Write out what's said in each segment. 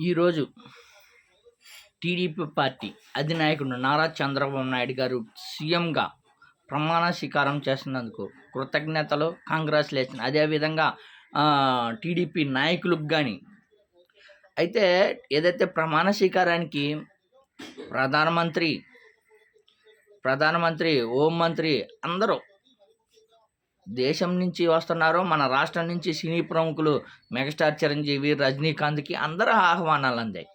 ఈరోజు TDP party అధినాయకుడు నారా చంద్రబాబు నాయుడు గారు సీఎంగా ప్రమాణ స్వీకారం చేస్తున్నందుకు కృతజ్ఞతలు కాంగ్రాచులేషన్ అదేవిధంగా టీడీపీ నాయకులకు కానీ అయితే ఏదైతే ప్రమాణ స్వీకారానికి ప్రధానమంత్రి ప్రధానమంత్రి హోంమంత్రి అందరూ దేశం నుంచి వస్తున్నారు మన రాష్ట్రం నుంచి సినీ ప్రముఖులు మెగాస్టార్ చిరంజీవి రజనీకాంత్కి అందరూ ఆహ్వానాలు అందాయి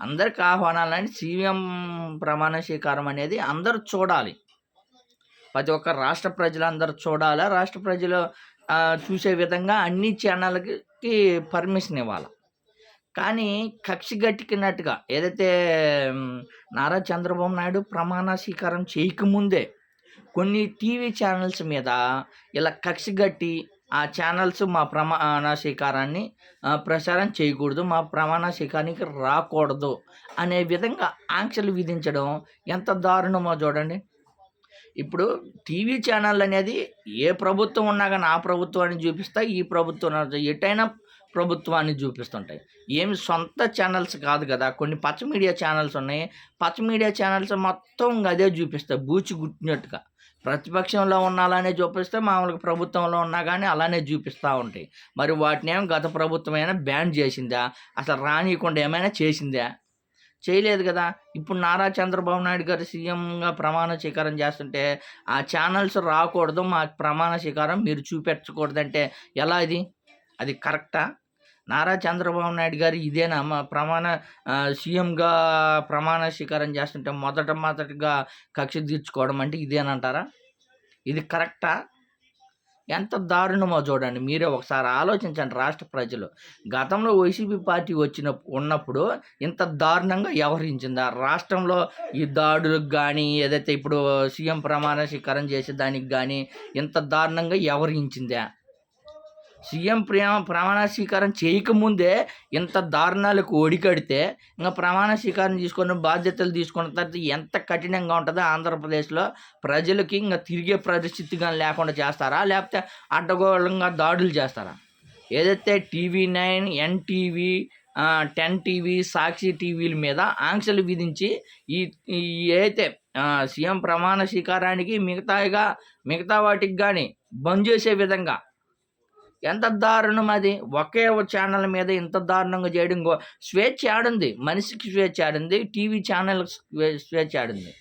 అందరికి ఆహ్వానాలు అంటే సీఎం ప్రమాణ స్వీకారం అనేది అందరూ చూడాలి. ప్రతి ఒక్క రాష్ట్ర ప్రజలందరూ చూడాలి? రాష్ట్ర ప్రజలు చూసే విధంగా అన్ని ఛానళ్ళకి పర్మిషన్ ఇవ్వాలి? కానీ కక్షి గట్టికినట్టుగా ఏదైతే నారా చంద్రబాబు నాయుడు ప్రమాణ స్వీకారం చేయకముందే కొన్ని టీవీ ఛానల్స్ మీద ఇలా కక్ష గట్టి ఆ ఛానల్స్ మా ప్రమాణ స్వీకారాన్ని ప్రసారం చేయకూడదు మా ప్రమాణ స్వీకారానికి రాకూడదు అనే విధంగా ఆంక్షలు విధించడం ఎంత దారుణమో చూడండి. ఇప్పుడు టీవీ ఛానల్ అనేది ఏ ప్రభుత్వం ఉన్నా కానీ ఆ ప్రభుత్వాన్ని చూపిస్తా ఈ ప్రభుత్వం ఎటైనా ప్రభుత్వాన్ని చూపిస్తుంటాయి. ఏమి సొంత ఛానల్స్ కాదు కదా కొన్ని పచ్చ మీడియా ఛానల్స్ ఉన్నాయి. పచ్చ మీడియా ఛానల్స్ మొత్తం ఇంకా అదే చూపిస్తాయి బూచి గుట్టినట్టుగా. ప్రతిపక్షంలో ఉన్నాలనే చూపిస్తే మామూలుగా ప్రభుత్వంలో ఉన్నా కానీ అలానే చూపిస్తూ ఉంటాయి. మరి వాటిని ఏమో గత ప్రభుత్వం అయినా బ్యాన్ చేసిందా? అసలు రానియకుండా ఏమైనా చేసిందా? చేయలేదు కదా. ఇప్పుడు నారా చంద్రబాబు నాయుడు గారు సీఎంగా ప్రమాణ స్వీకారం చేస్తుంటే ఆ ఛానల్స్ రాకూడదు మా ప్రమాణ స్వీకారం మీరు చూపెట్టకూడదంటే ఎలా ఇది? అది కరెక్టా? నారా చంద్రబాబు నాయుడు గారు ఇదేనా? మా ప్రమాణ సీఎంగా ప్రమాణ స్వీకారం చేస్తుంటే మొదట మొదటగా కక్ష తీర్చుకోవడం అంటే ఇదేనంటారా? ఇది కరెక్టా? ఎంత దారుణమో చూడండి. మీరే ఒకసారి ఆలోచించండి రాష్ట్ర ప్రజలు. గతంలో వైసీపీ పార్టీ వచ్చిన ఉన్నప్పుడు ఇంత దారుణంగా వ్యవహరించిందా? రాష్ట్రంలో ఈ దాడులకు కానీ ఏదైతే ఇప్పుడు సీఎం ప్రమాణ స్వీకారం చేసే దానికి కానీ ఇంత దారుణంగా వ్యవహరించిందా? సీఎం ప్రేమ ప్రమాణ స్వీకారం చేయకముందే ఇంత దారుణాలకు ఒడికడితే ఇంకా ప్రమాణ స్వీకారం తీసుకొని బాధ్యతలు తీసుకున్న తర్వాత ఎంత కఠినంగా ఉంటుందో ఆంధ్రప్రదేశ్లో ప్రజలకి ఇంకా తిరిగే పరిస్థితి కానీ లేకుండా చేస్తారా? లేకపోతే అడ్డగోళంగా దాడులు చేస్తారా? ఏదైతే TV nine NTV ten TV Sakshi టీవీల మీద ఆంక్షలు విధించి ఈ అయితే సీఎం ప్రమాణ స్వీకారానికి మిగతాగా మిగతా వాటికి కానీ బంద్ చేసే విధంగా ఎంత దారుణం అది? ఒకే ఛానల్ మీద ఇంత దారుణంగా చేయడం స్వేచ్ఛ ఆడింది. మనిషికి స్వేచ్ఛ ఆడింది. టీవీ ఛానల్ స్వేచ్ఛ ఆడింది.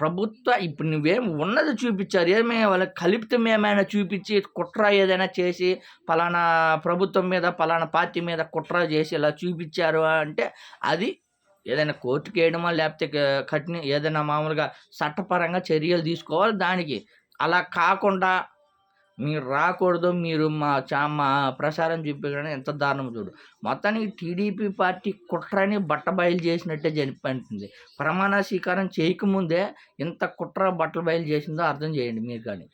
ప్రభుత్వ ఇప్పుడు నువ్వేం ఉన్నది చూపించారు. ఏమే వాళ్ళ కలిపితం ఏమైనా చూపించి కుట్ర ఏదైనా చేసి పలానా ప్రభుత్వం మీద పలానా పార్టీ మీద కుట్ర చేసి ఇలా చూపించారు అంటే అది ఏదైనా కోర్టుకి వేయడమా లేకపోతే కఠిన ఏదైనా మామూలుగా చట్టపరంగా చర్యలు తీసుకోవాలి దానికి. అలా కాకుండా మీరు రాకూడదు మీరు మా చా మా ప్రసారం చూపించడం ఎంత దారుణం చూడు. మొత్తానికి టీడీపీ పార్టీ కుట్రని బట్టబయలు చేసినట్టే జరిపింది ప్రమాణ స్వీకారం చేయకముందే ఇంత కుట్ర బట్టలు బయలు చేసిందో అర్థం చేయండి మీరు కానీ.